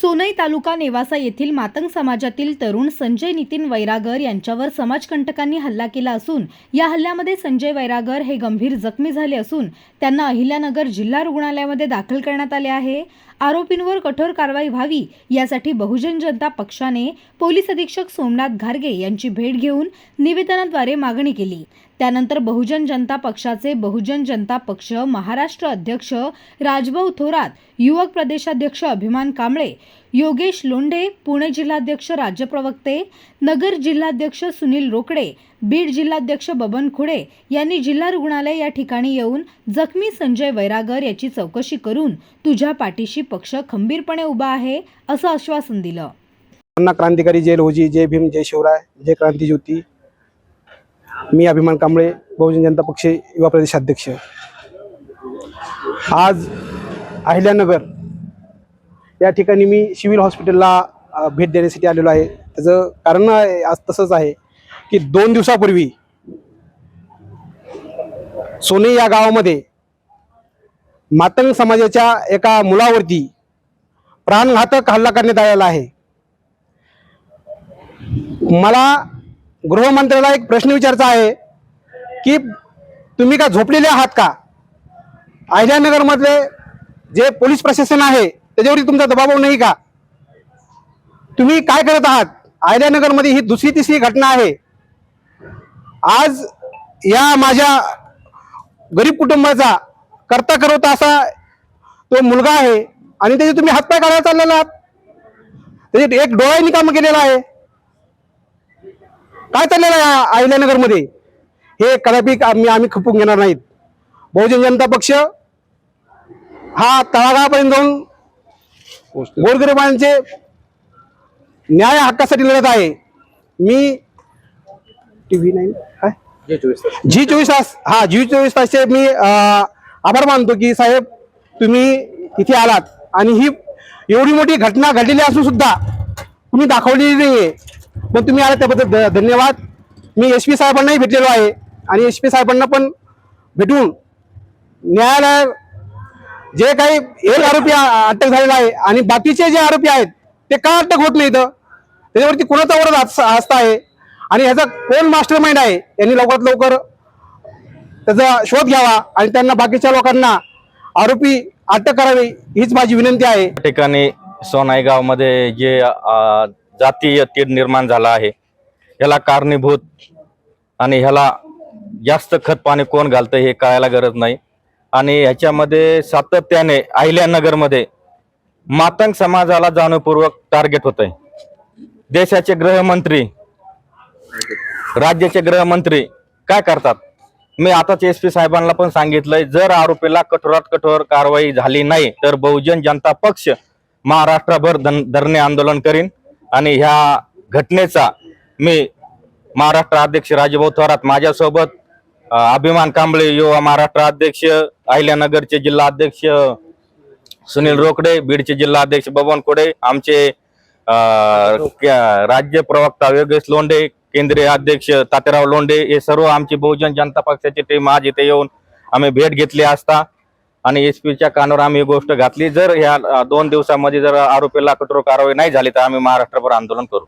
सोनई तालुका नेवासा येथील मातंग समाजातील तरुण संजय नितीन वैरागर यांच्यावर समाजकंटकांनी हल्ला केला असून या हल्ल्यामध्ये संजय वैरागर हे गंभीर जखमी झाले असून त्यांना अहिल्यानगर जिल्हा रुग्णालयामध्ये दाखल करण्यात आले आहे. आरोपींवर कठोर कारवाई व्हावी यासाठी बहुजन जनता पक्षाने पोलीस अधीक्षक सोमनाथ घारगे यांची भेट घेऊन निवेदनाद्वारे मागणी केली. त्यानंतर बहुजन जनता पक्षाचे बहुजन जनता पक्ष महाराष्ट्र अध्यक्ष राजभाऊ थोरात युवक प्रदेशाध्यक्ष अभिमान कांबळे योगेश लोंढे पुणे जिल्हाध्यक्ष राज्य प्रवक्ते नगर जिल्हाध्यक्ष सुनील रोकडे बीड जिल्हाध्यक्ष बबन खुडे यांनी जिल्हा रुग्णालय या ठिकाणी येऊन जखमी संजय वैरागर याची चौकशी करून तुझ्या पाठीशी पक्ष खंबीरपणे उभा आहे असं आश्वासन दिलं. क्रांतिकारी जय लहोजी जय भीम जय शिवराय जय क्रांती ज्योती. मी अभिमान कांबळे बहुजन जनता पक्ष युवा प्रदेशाध्यक्ष आज अहिल्यानगर या ठिकाणी मी सिव्हिल हॉस्पिटलला भेट देण्यासाठी आलेलो आहे. त्याचं कारण आज तसंच आहे की दोन दिवसापूर्वी सोने या गावामध्ये मातंग समाजाच्या एका मुलावरती प्राणघातक हल्ला करण्यात आलेला आहे. मला गृहमंत्र्याला एक प्रश्न विचारायचा आहे की तुम्ही का झोपलेले आहात का? अहिल्यानगरमधले जे पोलीस प्रशासन आहे त्याच्यावरती तुमचा दबाव नाही का? तुम्ही काय करत आहात? अहिल्यानगरमध्ये ही दुसरी तिसरी घटना आहे. आज या माझ्या गरीब कुटुंबाचा करता करवता असा तो मुलगा आहे आणि त्याचे तुम्ही हातपाय काढायला चाललेला आहात. त्याचे एक डोळ्यांनी काम केलेला आहे. काय चाललेलं आहे अहिल्यानगरमध्ये हे कदापि आम्ही आम्ही खपून घेणार नाहीत. बहुजन जनता पक्ष हा तळागाळापर्यंत जाऊन गोरगरिबांचे न्याय हक्कासाठी लढत आहे. मी टी व्ही नाईन? काय? जी चोवीस तास. हा जी चोवीस तासचे मी अं, आभार मानतो की साहेब तुम्ही इथे आलात. आणि ही एवढी मोठी घटना घडलेली असून सुद्धा तुम्ही दाखवलेली नाहीये. पण तुम्ही आला त्याबद्दल धन्यवाद. मी एस पी साहेबांनाही भेटलेलो आहे आणि एस पी साहेबांना पण भेटून न्यायालयात जे काही एक आरोपी अटक झालेला आहे आणि बाकीचे जे आरोपी आहेत ते का अटक होत इथं त्याच्यावरती कोणाचा वरद हात- आहे? आणि ह्याचा कोण मास्टर माइंड आहे? यांनी लवकरात लवकर त्याचा शोध घ्यावा आणि त्यांना बाकीच्या लोकांना आरोपी अटक करावी हीच माझी विनंती आहे. ठिकाणी सोनाई गावमध्ये जे जातीय तीड निर्माण झाला आहे. ह्याला कारणीभूत आणि ह्याला जास्त खत पाणी कोण घालतं हे कळायला गरज नाही. आणि ह्याच्यामध्ये सातत्याने अहिल्यानगरमध्ये मातंग समाजाला जाणीवपूर्वक टार्गेट होत आहे देशाचे गृहमंत्री राज्याचे गृहमंत्री काय करतात? मी आताच एस पी साहेबांना पण सांगितलंय जर आरोपीला कठोरात कठोर कारवाई झाली नाही तर बहुजन जनता पक्ष महाराष्ट्रभर धन- धरणे आंदोलन करीन. आणि ह्या घटनेचा मी महाराष्ट्र अध्यक्ष राजभाऊ थोरात माझ्यासोबत अभिमान कांबळे युवा महाराष्ट्र अध्यक्ष अहिल्यानगरचे जिल्हा अध्यक्ष सुनील रोकडे बीडचे जिल्हा अध्यक्ष बबन कोडे आमचे राज्य प्रवक्ता योगेश लोंढे केंद्रीय अध्यक्ष तात्याराव लोंढे हे सर्व आमची बहुजन जनता पक्षाची टीम आज इथे येऊन आम्ही भेट घेतली असता. आणि एस पीच्या कानावर आम्ही ही गोष्ट घातली. जर ह्या दोन दिवसामध्ये जर आरोपीला कठोर कारवाई नाही झाली तर आम्ही महाराष्ट्रभर आंदोलन करू.